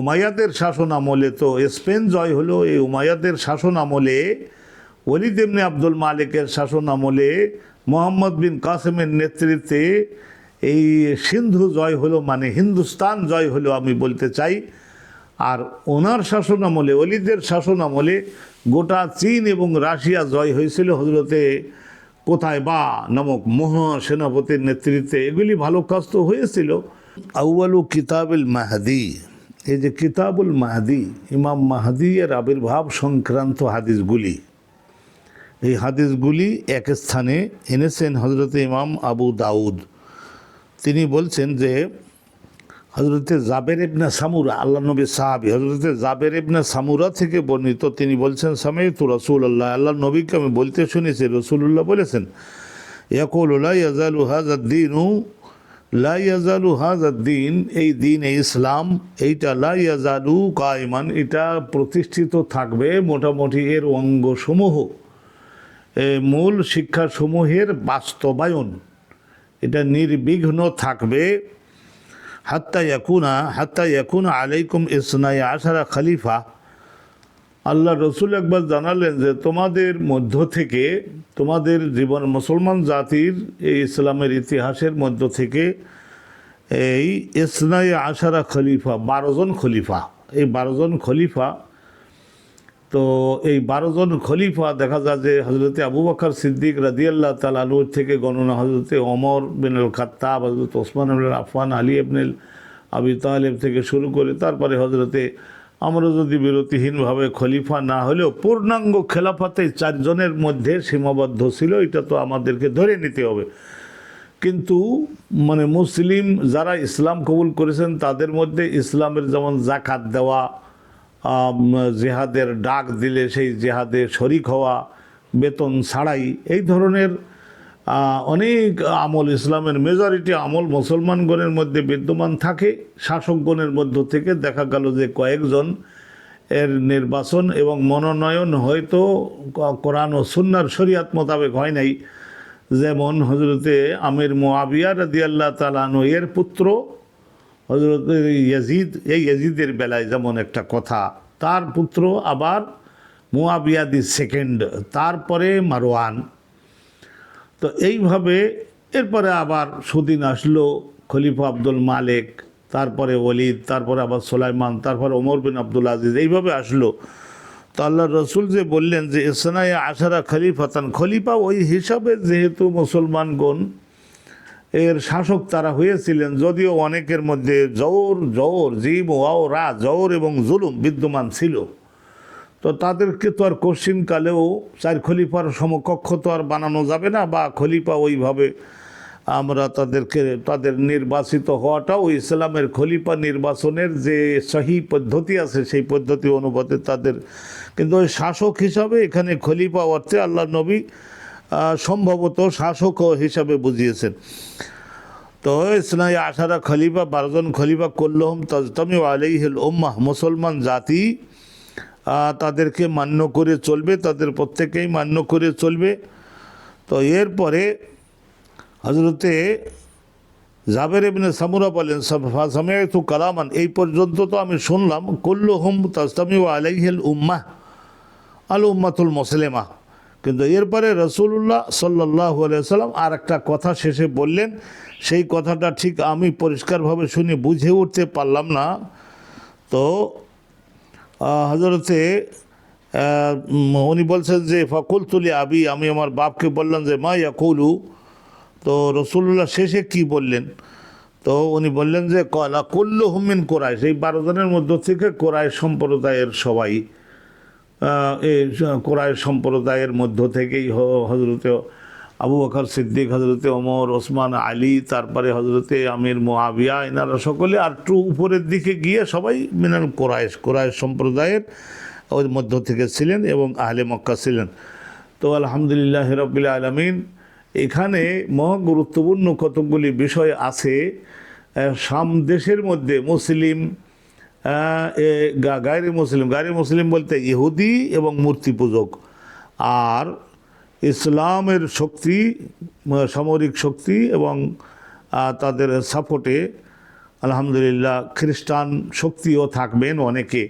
উমাইয়াদের শাসন আমলে তো স্পেন জয় হলো, এই উমাইয়াদের শাসন আমলে, ওলিদ আব্দুল মালিকের শাসন আমলে মোহাম্মদ বিন কাসেমের নেতৃত্বে এই সিন্ধু জয় হলো মানে হিন্দুস্তান জয় হলো আমি বলতে চাই। আর ওনার শাসন আমলে অলিদের শাসন আমলে গোটা চীন এবং রাশিয়া জয় হয়েছিল হজরতে কোথায় বা নামক মহা সেনাপতির নেতৃত্বে। এগুলি ভালো কাজ তো হয়েছিল। আউয়ালু কিতাবুল মাহাদি। এই যে কিতাবুল মাহাদি, ইমাম মাহাদি এর আবির্ভাব সংক্রান্ত হাদিসগুলি, এই হাদিসগুলি এক স্থানে এনেছেন হজরতে ইমাম আবু দাউদ। তিনি বলছেন যে হজরতে জাবের ইবনে সামুরা, আল্লাহ নবী সাহাবি হজরতে জাবের ইবনে সামুরা থেকে বর্ণিত, তিনি বলছেন সামে তু রসুল আল্লাহ আল্লাহ নবীকে আমি বলতে শুনেছি রসুল্লাহ বলেছেন, ইয়াকুল ইয়াজালু হাজাদ্দিনু লা ইয়াজালু হাজাদ্দিন এই দিন, এই ইসলাম, এইটা লা ইয়াজালু কায়মান, এটা প্রতিষ্ঠিত থাকবে মোটামুটি এর অঙ্গসমূহ। মূল শিক্ষাসমূহের বাস্তবায়ন। এটা নির্বিঘ্ন থাকবে। হাত্তা ইয়াকুনা হাত্তা ইয়াকুনা আলাইকুম ইসনাই আশারা খলিফা আল্লাহ রসুল একবার জানালেন যে তোমাদের মধ্য থেকে, তোমাদের জীবন মুসলমান জাতির এই ইসলামের ইতিহাসের মধ্য থেকে এই ইসনাই আশারা খলিফা বারোজন খলিফা, এই বারোজন খলিফা, তো এই বারোজন খলিফা দেখা যায় যে হজরতে আবু বকর সিদ্দিক রাদিয়াল্লাহ তালানুর থেকে গণনা হজরতে অমর বিনুল খাত্তাব হজরত ওসমান আফান আলী আবনুল আবি তালেব থেকে শুরু করে তারপরে হজরতে আমরা যদি বিরতিহীনভাবে খলিফা না হলেও পূর্ণাঙ্গ খেলাফাতে চারজনের মধ্যে সীমাবদ্ধ ছিল, এটা তো আমাদেরকে ধরে নিতে হবে। কিন্তু মানে মুসলিম যারা ইসলাম কবুল করেছেন, তাদের মধ্যে ইসলামের যেমন জাকাত দেওয়া জেহাদের ডাক দিলে সেই জেহাদে শরিক হওয়া, বেতন ছাড়াই, এই ধরনের অনেক আমল, ইসলামের মেজরিটি আমল মুসলমানগণের মধ্যে বিদ্যমান থাকে। শাসকগণের মধ্য থেকে দেখা গেল যে কয়েকজন এর নির্বাচন এবং মনোনয়ন হয়তো কোরআন ও সুন্নার শরিয়াত মোতাবেক হয় নাই। যেমন হজরতে আমির মোয়াবিয়া রাদিয়াল্লাহ তালানু এর পুত্র হজরত ইয়াজিদ, এই ইয়াজিদের বেলায় যেমন একটা কথা, তার পুত্র আবার মুয়াবিয়াদি সেকেন্ড, তারপরে মারওয়ান। তো এইভাবে এরপরে আবার সুদিন আসলো, খলিফা আব্দুল মালেক, তারপরে ওলিদ, তারপরে আবার সোলাইমান, তারপরে ওমর বিন আব্দুল আজিজ, এইভাবে আসলো। তো আল্লাহ রসুল যে বললেন যে ইসনাই আশারা খলিফাতান, খলিফা ওই হিসাবে যেহেতু মুসলমানগণ, এর শাসক তারা হয়েছিলেন, যদিও অনেকের মধ্যে জোর জোর জিম ওয়াও রা জোর এবং জুলুম বিদ্যমান ছিল। তো তাদেরকে তো আর কালেও চার খলিফার সমকক্ষ তো আর বানানো যাবে না, বা খলিফা ওইভাবে আমরা তাদেরকে, তাদের নির্বাচিত হওয়াটাও ইসলামের খলিফা নির্বাচনের যে সহি পদ্ধতি আছে, সেই পদ্ধতি অনুপাতে তাদের, কিন্তু ওই শাসক হিসাবে এখানে খলিফা অর্থে আল্লাহ নবী সম্ভবত শাসক হিসাবে বুঝিয়েছেন। তো ইসলাই আশারা খলিফা বারোজন খলিফা করলহম তাজতামি আলাইহিল উম্মাহ, মুসলমান জাতি তাদেরকে মান্য করে চলবে, তাদের প্রত্যেকেই মান্য করে চলবে। তো এরপরে হজরতে জাবের ইবনে সামুরা বলেন সামিয়াতু কালামান, এই পর্যন্ত তো আমি শুনলাম, কুল্লুহুম তাজতামি আলাইহিল উম্মাহ আল উম্মাতুল মুসলিমা। কিন্তু এরপরে রসুল্লাহ সাল্লাহ সাল্লাম আর একটা কথা শেষে বললেন, সেই কথাটা ঠিক আমি পরিষ্কারভাবে শুনে বুঝে উঠতে পারলাম না। তো হজরতে উনি বলছেন যে ফকুল তুলি আবি আমি আমার বাপকে বললাম যে, মা ইয়াকুলু তো রসুল্লাহ শেষে কি বললেন? তো উনি বললেন যে, কলা কুল্লু হুমিন কোরআশ এই বারো জনের মধ্য থেকে কোরআশ সম্প্রদায়ের সবাই এই কোরআশ সম্প্রদায়ের মধ্য থেকেই হজরতে আবু বকর সিদ্দিক হজরতে ওমর, ওসমান, আলী, তারপরে হজরতে আমির মোয়াবিয়া এনারা সকলে আর একটু উপরের দিকে গিয়ে সবাই মিনাল কোরআশ কোরআশ সম্প্রদায়ের ওর মধ্য থেকে ছিলেন এবং আহলে মক্কা ছিলেন। তো আলহামদুলিল্লাহ রবিল আলমিন, এখানে মহা গুরুত্বপূর্ণ কতকগুলি বিষয় আছে। সাম দেশের মধ্যে মুসলিম গায়রে মুসলিম গায়রে মুসলিম বলতে ইহুদি এবং মূর্তি পূজক। আর ইসলামের শক্তি সামরিক শক্তি এবং তাদের সাপোর্টে আলহামদুলিল্লাহ খ্রিস্টান শক্তিও থাকবেন অনেকে।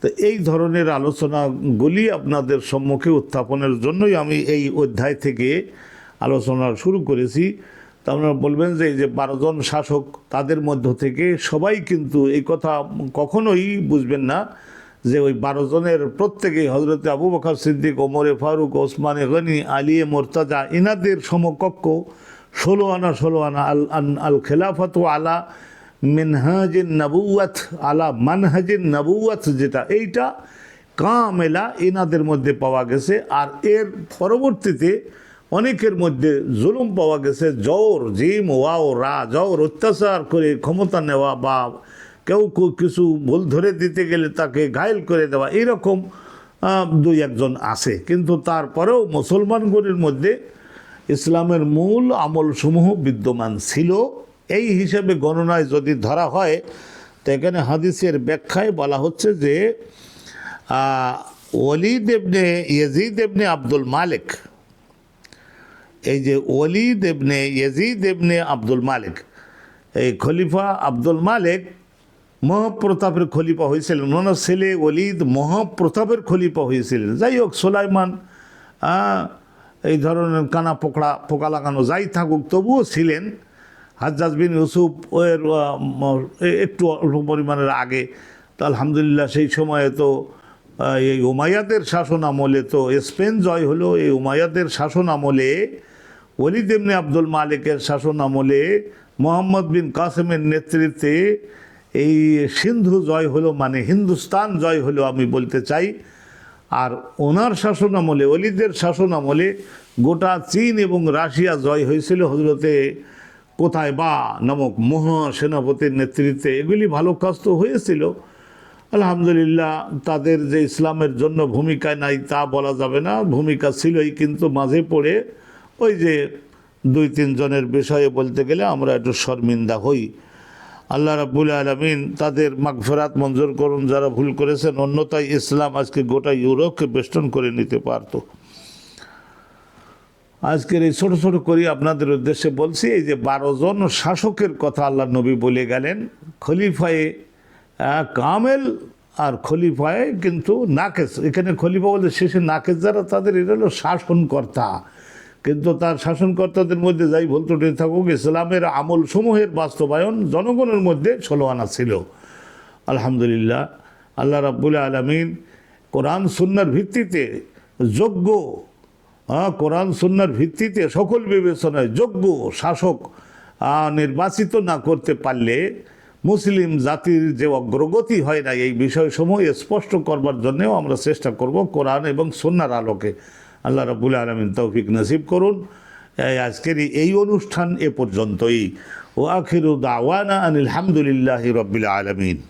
তো এই ধরনের আলোচনাগুলি আপনাদের সম্মুখে উত্থাপনের জন্যই আমি এই অধ্যায় থেকে আলোচনা শুরু করেছি। তা আপনারা বলবেন যে এই যে বারোজন শাসক তাদের মধ্য থেকে সবাই কিন্তু এই কথা কখনোই বুঝবেন না। যে ওই বারো জনের প্রত্যেকেই হজরত আবু বকর সিদ্দিক, ওমরে ফারুক, ওসমানে গনি আলিয়ে মোর্তাজা ইনাদের সমকক্ষ ষোলো আনা ষোলো আনা আল, আন- আল খেলাফত আলা মিনহাজিন নবুয়াত আলা মানহাজিন নবুয়াত যেটা, এইটা কামেলা এনাদের মধ্যে পাওয়া গেছে। আর এর পরবর্তীতে অনেকের মধ্যে জুলুম পাওয়া গেছে। জোর, জিম, ওয়াও, রা, জোর, অত্যাচার করে ক্ষমতা নেওয়া বা কেউ কিছু ভুল ধরে দিতে গেলে তাকে ঘায়েল করে দেওয়া এরকম দুই একজন আছে। কিন্তু তারপরেও মুসলমানগুলির মধ্যে ইসলামের মূল আমলসমূহ বিদ্যমান ছিল। এই হিসেবে গণনায় যদি ধরা হয় তো এখানে হাদিসের ব্যাখ্যায় বলা হচ্ছে যে আহ, দেবনে ইয়েজি দেবনে আব্দুল মালিক এই যে ওলিদ দেবনে ইয়েজি দেবনে আব্দুল মালিক এই খলিফা আব্দুল মালিক মহাপ্রতাপের খলিফা হয়েছিলেন। ওনার ছেলে ওলিদ মহাপ্রতাপের খলিফা হয়েছিলেন। যাই হোক, সোলাইমান এই ধরনের কানা পোকড়া, পোকা লাগানো যাই থাকুক, তবুও ছিলেন। হাজ্জাজ বিন ইউসুফ এর একটু অল্প পরিমাণের আগে। তো আলহামদুলিল্লাহ, সেই সময়ে তো এই উমাইয়াদের শাসন আমলে তো স্পেন জয় হলো। এই উমাইয়াদের শাসন আমলে, ওলিদ এমনি আব্দুল মালিকের শাসন আমলে মোহাম্মদ বিন কাসেমের নেতৃত্বে এই সিন্ধু জয় হলো মানে হিন্দুস্তান জয় হলো আমি বলতে চাই। আর ওনার শাসন আমলে অলিদের শাসন আমলে গোটা চীন এবং রাশিয়া জয় হয়েছিল হজরতে কোথায় বা নামক মহা সেনাপতির নেতৃত্বে। এগুলি ভালো কাজ তো হয়েছিল। আলহামদুলিল্লাহ তাদের যে ইসলামের জন্য ভূমিকা নাই তা বলা যাবে না। ভূমিকা ছিলই কিন্তু মাঝে পড়ে ওই যে দুই তিনজনের বিষয়ে বলতে গেলে আমরা একটু শর্মিন্দা হই। আল্লাহ রাব্বুল আলমিন তাদের মাগফেরাত মঞ্জুর করুন, যারা ভুল করেছেন। অন্যতায় ইসলাম আজকে গোটা ইউরোপকে বেষ্টন করে নিতে পারতো। আজকের এই ছোট ছোট করি আপনাদের উদ্দেশ্যে বলছি, এই যে বারো জন শাসকের কথা আল্লাহ নবী বলে গেলেন, খলিফায়ে কামেল আর খলিফায়ে কিন্তু নাকেস। এখানে খলিফা বলতে শেষে নাকেস যারা, তাদের এটা হলো শাসনকর্তা। কিন্তু তার শাসনকর্তাদের মধ্যে যাই ভুল ত্রুটি থাকুক, ইসলামের আমল সমূহের বাস্তবায়ন জনগণের মধ্যে ষোলো আনা ছিল। আলহামদুলিল্লাহ, আল্লাহ রাব্বুল আলমিন কোরআন, সুন্নার ভিত্তিতে যোগ্য কোরআন, সুন্নার ভিত্তিতে সকল বিবেচনায় যোগ্য শাসক নির্বাচিত না করতে পারলে মুসলিম জাতির যে অগ্রগতি হয় না, এই বিষয়সমূহ স্পষ্ট করবার জন্যেও আমরা চেষ্টা করব কোরআন এবং সুন্নার আলোকে। আল্লাহ রবুল আলমিন তৌফিক নসিব করুন। আজকের এই- এই অনুষ্ঠান এ পর্যন্তই। ও আখির দাওয়ানা আনিল হামদুলিল্লাহ রবিল আলমিন।